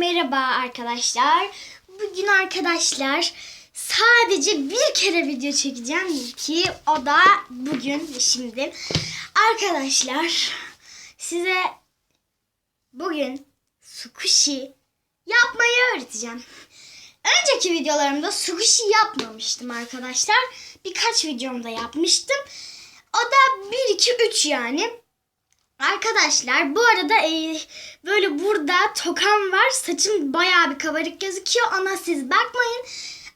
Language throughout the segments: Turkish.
merhaba arkadaşlar. Bugün arkadaşlar sadece bir kere video çekeceğim ki o da bugün şimdi. Arkadaşlar size bugün sushi yapmayı öğreteceğim. Önceki videolarımda sushi yapmamıştım arkadaşlar. Birkaç videomda yapmıştım. O da 1 2 3 yani. Arkadaşlar bu arada e, böyle burada tokam var. Saçım bayağı bir kabarık gözüküyor. Ona siz bakmayın.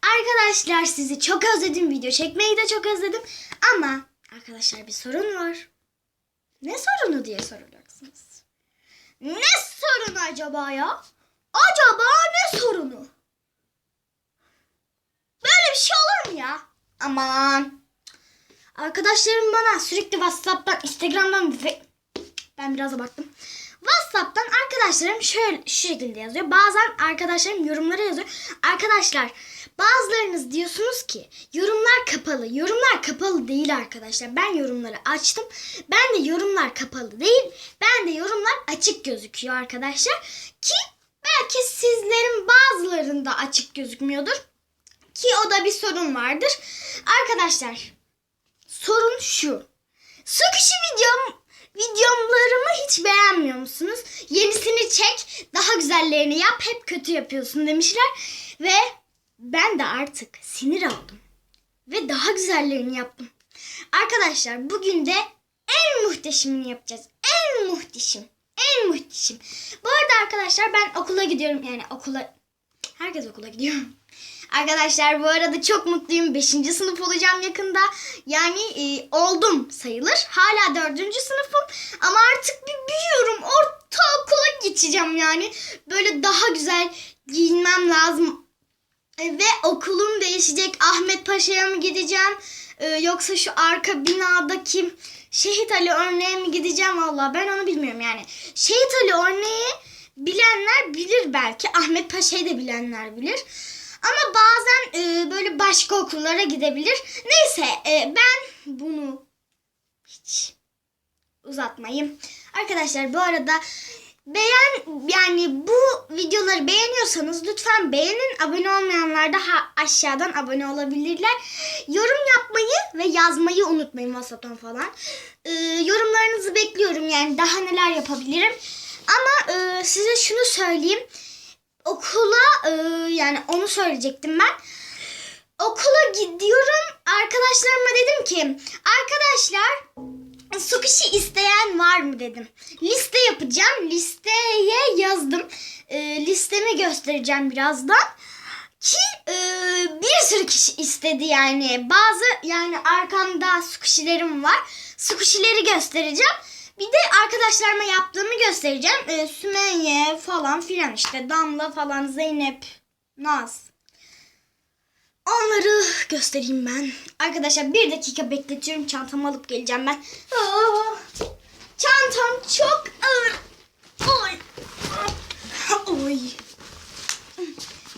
Arkadaşlar sizi çok özledim. Video çekmeyi de çok özledim. Ama arkadaşlar bir sorun var. Ne sorunu diye soracaksınız. Ne sorunu acaba ya? Acaba ne sorunu? Böyle bir şey olur mu ya? Aman. Arkadaşlarım bana sürekli WhatsApp'tan, Instagram'dan ve ben biraz abarttım. WhatsApp'tan arkadaşlarım şöyle şu şekilde yazıyor. Bazen arkadaşlarım yorumlara yazıyor. Arkadaşlar bazılarınız diyorsunuz ki yorumlar kapalı. Yorumlar kapalı değil arkadaşlar. Ben yorumları açtım. Ben de yorumlar kapalı değil. Ben de yorumlar açık gözüküyor arkadaşlar. Ki belki sizlerin bazılarında açık gözükmüyordur. Ki o da bir sorun vardır. Arkadaşlar sorun şu. Sushi videom videolarımı hiç beğenmiyor musunuz? Yenisini çek, daha güzellerini yap, hep kötü yapıyorsun demişler. Ve ben de artık sinir oldum. Ve daha güzellerini yaptım. Arkadaşlar bugün de en muhteşemini yapacağız. En muhteşem. En muhteşem. Bu arada arkadaşlar ben okula gidiyorum. Yani okula... Herkes okula gidiyor. Arkadaşlar bu arada çok mutluyum. 5. sınıf olacağım yakında. Yani e, oldum sayılır. Hala 4. sınıfım. Ama artık bir büyüyorum. Ortaokula geçeceğim yani. Böyle daha güzel giyinmem lazım. E, ve okulum değişecek. Ahmet Paşa'ya mı gideceğim? E, yoksa şu arka binadaki Şehit Ali örneğe mi gideceğim? Valla ben onu bilmiyorum yani. Şehit Ali örneği bilenler bilir belki. Ahmet Paşa'yı da bilenler bilir. Ama bazen e, böyle başka okullara gidebilir. Neyse e, ben bunu hiç uzatmayayım. Arkadaşlar bu arada beğen yani bu videoları beğeniyorsanız lütfen beğenin. Abone olmayanlar da ha, aşağıdan abone olabilirler. Yorum yapmayı ve yazmayı unutmayın WhatsApp'tan falan. E, yorumlarınızı bekliyorum yani daha neler yapabilirim. Ama e, size şunu söyleyeyim okula e, yani onu söyleyecektim ben. Okula gidiyorum. Arkadaşlarıma dedim ki arkadaşlar sushi isteyen var mı dedim. Liste yapacağım. Listeye yazdım. E, listemi göstereceğim birazdan. Ki e, bir sürü kişi istedi yani. Bazı yani arkamda sushi'lerim var. Sushi'leri göstereceğim. Bir de arkadaşlarıma yaptığımı göstereceğim. Ee, Sümeyye falan filan işte. Damla falan, Zeynep, Naz. Onları göstereyim ben. Arkadaşlar bir dakika bekletiyorum. Çantamı alıp geleceğim ben. Aa, çantam çok ağır. Oy. Oy.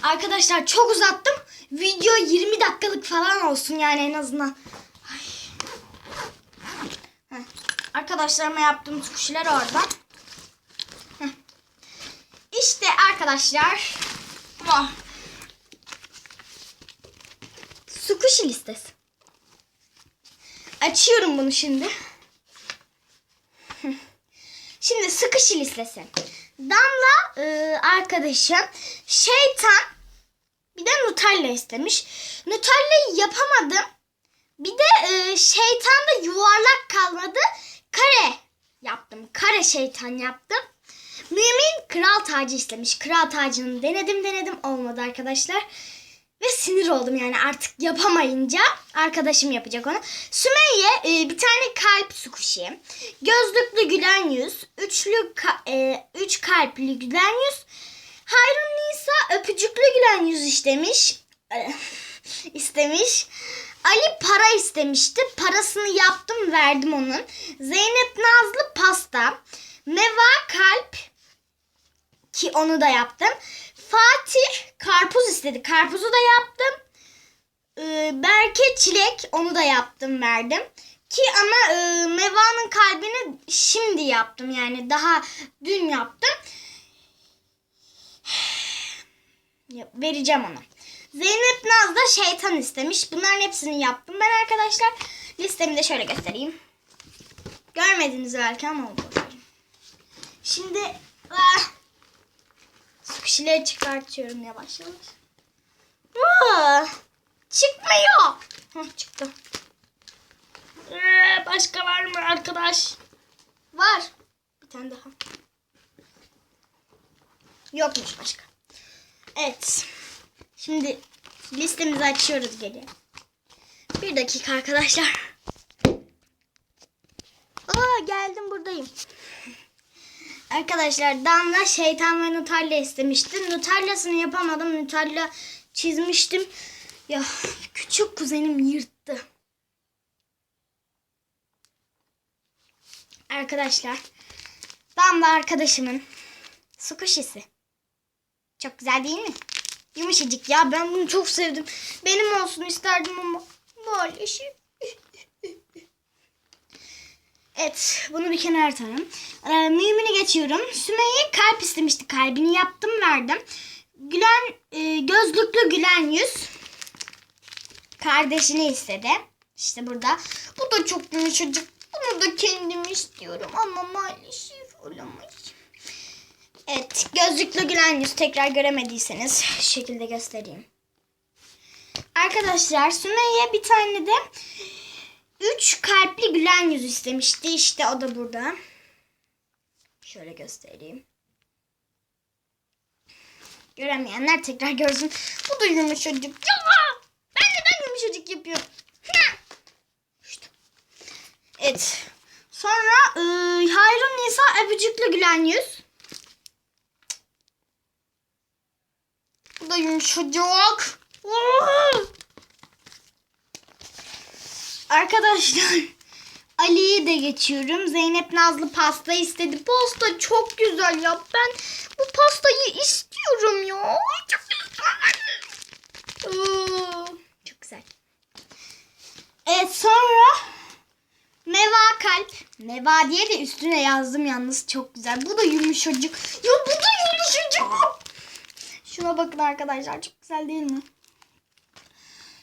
Arkadaşlar çok uzattım. Video 20 dakikalık falan olsun yani en azından. Ay. Heh. Arkadaşlarıma yaptığım suşiler orada. İşte arkadaşlar. Vah. Sukushi listesi. Açıyorum bunu şimdi. Şimdi sıkışı listesi. Damla e, arkadaşım şeytan bir de Nutella istemiş. Nutella'yı yapamadım. Bir de e, şeytan da yuvarlak kalmadı. Kare yaptım. Kare şeytan yaptım. Mümin kral tacı istemiş. Kral tacını denedim denedim olmadı arkadaşlar. Ve sinir oldum yani artık yapamayınca arkadaşım yapacak onu. Sümeyye e, bir tane kalp sukuşi. Gözlüklü gülen yüz. Üçlü ka- e, üç kalpli gülen yüz. Hayrun Nisa öpücüklü gülen yüz istemiş. İstemiş. Ali para istemişti. Parasını yaptım verdim onun. Zeynep Nazlı pasta. Meva kalp ki onu da yaptım. Fatih karpuz istedi. Karpuzu da yaptım. Ee, Berke çilek onu da yaptım verdim. Ki ama e, Meva'nın kalbini şimdi yaptım yani daha dün yaptım. Yap- Vereceğim ona. Zeynep Naz da şeytan istemiş. Bunların hepsini yaptım ben arkadaşlar. Listemi de şöyle göstereyim. Görmediniz belki ama oldu. Şimdi ah, sukuşileri çıkartıyorum yavaş yavaş. Ah, çıkmıyor. Hah, çıktı. Ee, başka var mı arkadaş? Var. Bir tane daha. Yokmuş başka. Evet. Şimdi listemizi açıyoruz geri. Bir dakika arkadaşlar. Aa geldim buradayım. Arkadaşlar Damla şeytan ve Nutella istemişti. Nutellasını yapamadım. Nutella çizmiştim. Ya küçük kuzenim yırttı. Arkadaşlar Damla arkadaşımın sukuşisi. Çok güzel değil mi? Yumuşacık ya ben bunu çok sevdim. Benim olsun isterdim ama maalesef. Evet bunu bir kenara atalım. Ee, mühimini geçiyorum. Sümeyye kalp istemişti. Kalbini yaptım verdim. Gülen e, gözlüklü gülen yüz. Kardeşini istedi. İşte burada. Bu da çok yumuşacık. Bunu da kendim istiyorum ama maalesef olamaz. Evet, gözlüklü gülen yüz tekrar göremediyseniz şu şekilde göstereyim. Arkadaşlar Sümeyye bir tane de üç kalpli gülen yüz istemişti. İşte o da burada. Şöyle göstereyim. Göremeyenler tekrar görsün. Bu da yumuşacık. Ya! Ben neden yumuşacık yapıyorum? İşte. Evet. Sonra e, Hayrun Nisa öpücüklü gülen yüz. Bu da yumuşacık. Oo! Arkadaşlar Ali'yi de geçiyorum. Zeynep Nazlı pasta istedi. Pasta çok güzel ya. Ben bu pastayı istiyorum ya. Çok güzel. Çok güzel. Evet sonra Meva kalp. Meva diye de üstüne yazdım yalnız çok güzel. Bu da yumuşacık. Ya bu da yumuşacık. Bakın arkadaşlar çok güzel değil mi?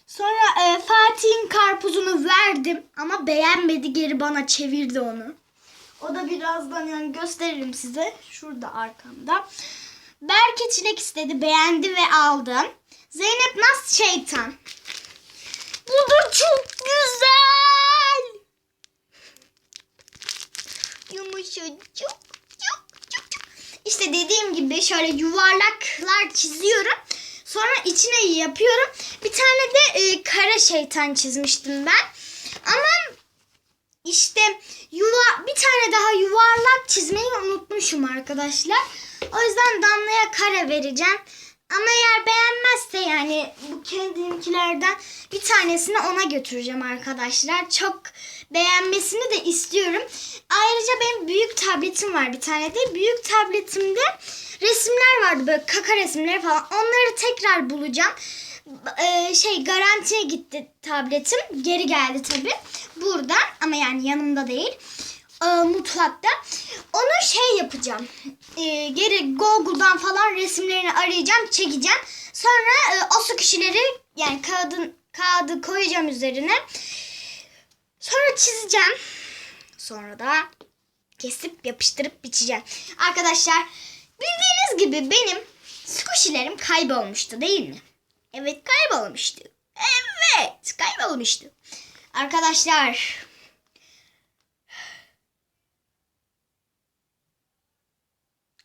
Sonra e, Fatih'in karpuzunu verdim ama beğenmedi geri bana çevirdi onu. O da birazdan yani gösteririm size. Şurada arkamda. Berke çilek istedi beğendi ve aldım. Zeynep Naz şeytan. Bu da çok güzel. Yumuşacık. İşte dediğim gibi şöyle yuvarlaklar çiziyorum. Sonra içine yapıyorum. Bir tane de e, kara şeytan çizmiştim ben. Ama işte yuva bir tane daha yuvarlak çizmeyi unutmuşum arkadaşlar. O yüzden Damla'ya kare vereceğim. Ama eğer beğenmezse yani bu kendimkilerden bir tanesini ona götüreceğim arkadaşlar. Çok beğenmesini de istiyorum. Ayrıca benim büyük tabletim var bir tane de. Büyük tabletimde resimler vardı böyle kaka resimleri falan. Onları tekrar bulacağım. Ee, şey garantiye gitti tabletim. Geri geldi tabi. Burada ama yani yanımda değil. Ee, mutfakta. Onu şey yapacağım. Ee, geri Google'dan falan resimlerini arayacağım, çekeceğim. Sonra e, su kişileri yani kağıdın kağıdı koyacağım üzerine. Sonra çizeceğim. Sonra da kesip yapıştırıp biçeceğim. Arkadaşlar bildiğiniz gibi benim squishy'lerim kaybolmuştu değil mi? Evet kaybolmuştu. Evet kaybolmuştu. Arkadaşlar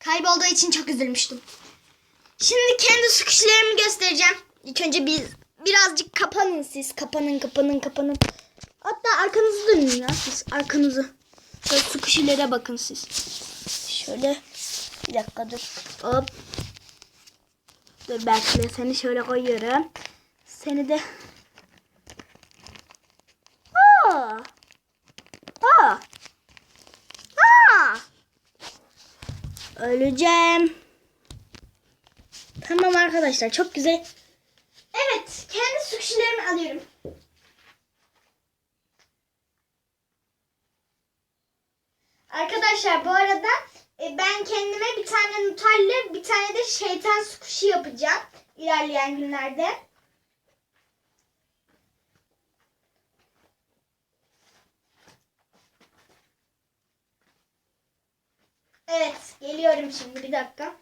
kaybolduğu için çok üzülmüştüm. Şimdi kendi squishy'lerimi göstereceğim. İlk önce bir birazcık kapanın siz. Kapanın kapanın kapanın. Hatta arkanızı dönün ya siz arkanızı. Şöyle squishy'lere bakın siz. Şöyle bir dakika dur. Hop. Dur bekle seni şöyle koyuyorum. Seni de Aa! Aa! Aa! Öleceğim. Tamam arkadaşlar çok güzel. Evet kendi sukşilerimi alıyorum. Arkadaşlar bu arada e, ben kendime bir tane Nutella bir tane de şeytan sukuşi yapacağım. ilerleyen günlerde. Evet, geliyorum şimdi bir dakika.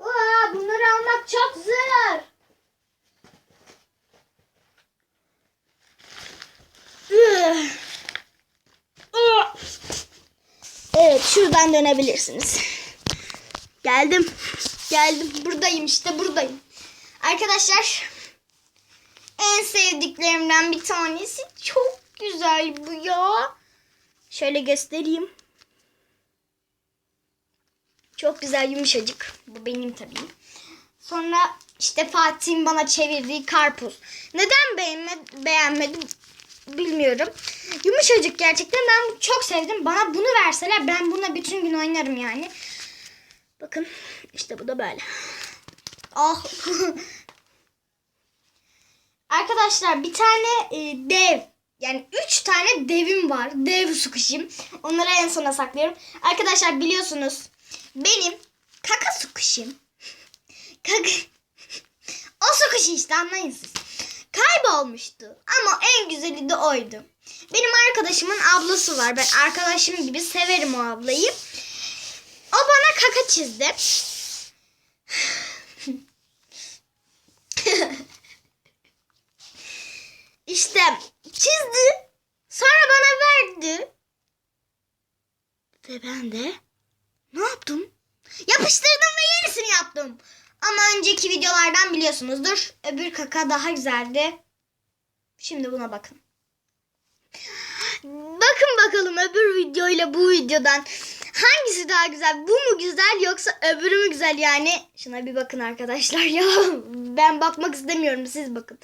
Aa, bunları almak çok zor. Evet, şuradan dönebilirsiniz. Geldim. Geldim. Buradayım işte buradayım. Arkadaşlar en sevdiklerimden bir tanesi çok güzel bu ya. Şöyle göstereyim. Çok güzel yumuşacık. Bu benim tabii. Sonra işte Fatih'in bana çevirdiği karpuz. Neden beğenme, beğenmedim bilmiyorum. Yumuşacık gerçekten. Ben çok sevdim. Bana bunu verseler ben buna bütün gün oynarım yani. Bakın işte bu da böyle. Ah. Arkadaşlar bir tane e, dev yani üç tane devim var. Dev sukuşim. Onları en sona saklıyorum. Arkadaşlar biliyorsunuz benim kaka sukuşim. Kaka. o sukuşi işte anlayın siz. Kaybolmuştu. Ama en güzeli de oydu. Benim arkadaşımın ablası var. Ben arkadaşım gibi severim o ablayı. O bana kaka çizdi. işte çizdi. Sonra bana verdi. Ve ben de ne yaptım? Yapıştırdım ve yenisini yaptım. Ama önceki videolardan biliyorsunuzdur. Öbür kaka daha güzeldi. Şimdi buna bakın. Bakın bakalım öbür video ile bu videodan hangisi daha güzel? Bu mu güzel yoksa öbürü mü güzel yani? Şuna bir bakın arkadaşlar ya. Ben bakmak istemiyorum siz bakın.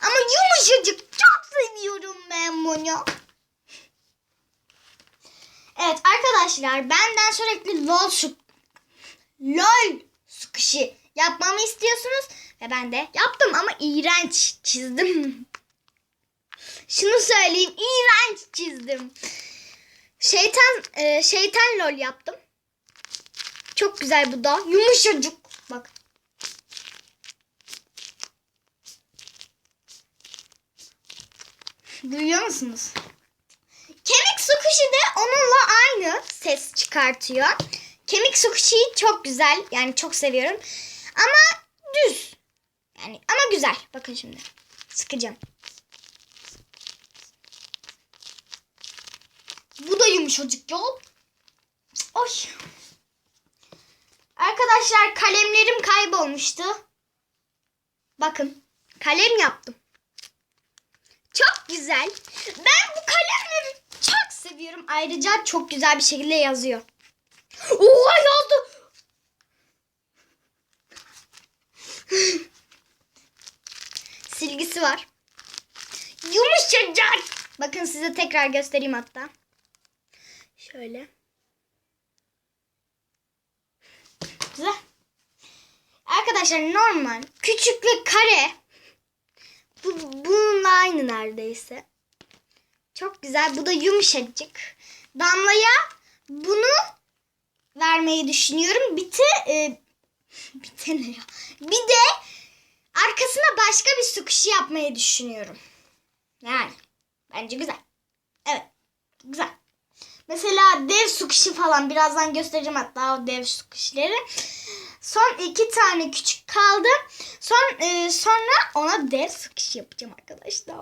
Ama yumuşacık çok seviyorum ben bunu. Evet arkadaşlar benden sürekli lol su lol sıkışı yapmamı istiyorsunuz ve ben de yaptım ama iğrenç çizdim. Şunu söyleyeyim iğrenç çizdim. Şeytan e, şeytan lol yaptım. Çok güzel bu da. Yumuşacık. Bak. Duyuyor musunuz? Kemik sukuşi de onunla aynı ses çıkartıyor. Kemik sukuşi çok güzel. Yani çok seviyorum. Ama düz. Yani ama güzel. Bakın şimdi. Sıkacağım. Bu da yumuşacık ya. Oy. Arkadaşlar kalemlerim kaybolmuştu. Bakın. Kalem yaptım. Çok güzel. Ben bu kalemleri çok seviyorum. Ayrıca çok güzel bir şekilde yazıyor. Oha yazdı. Silgisi var. Yumuşacık. Bakın size tekrar göstereyim hatta. Şöyle. Güzel. Arkadaşlar normal küçük ve kare bu, bununla aynı neredeyse. Çok güzel. Bu da yumuşacık. Damlaya bunu vermeyi düşünüyorum. Bir de e, bir de ne ya? Bir de arkasına başka bir su kuşu yapmayı düşünüyorum. Yani bence güzel. Evet. Güzel. Mesela dev su kuşu falan birazdan göstereceğim hatta o dev su kuşları. Son iki tane küçük kaldı. Son e, sonra ona dev su kuşu yapacağım arkadaşlar.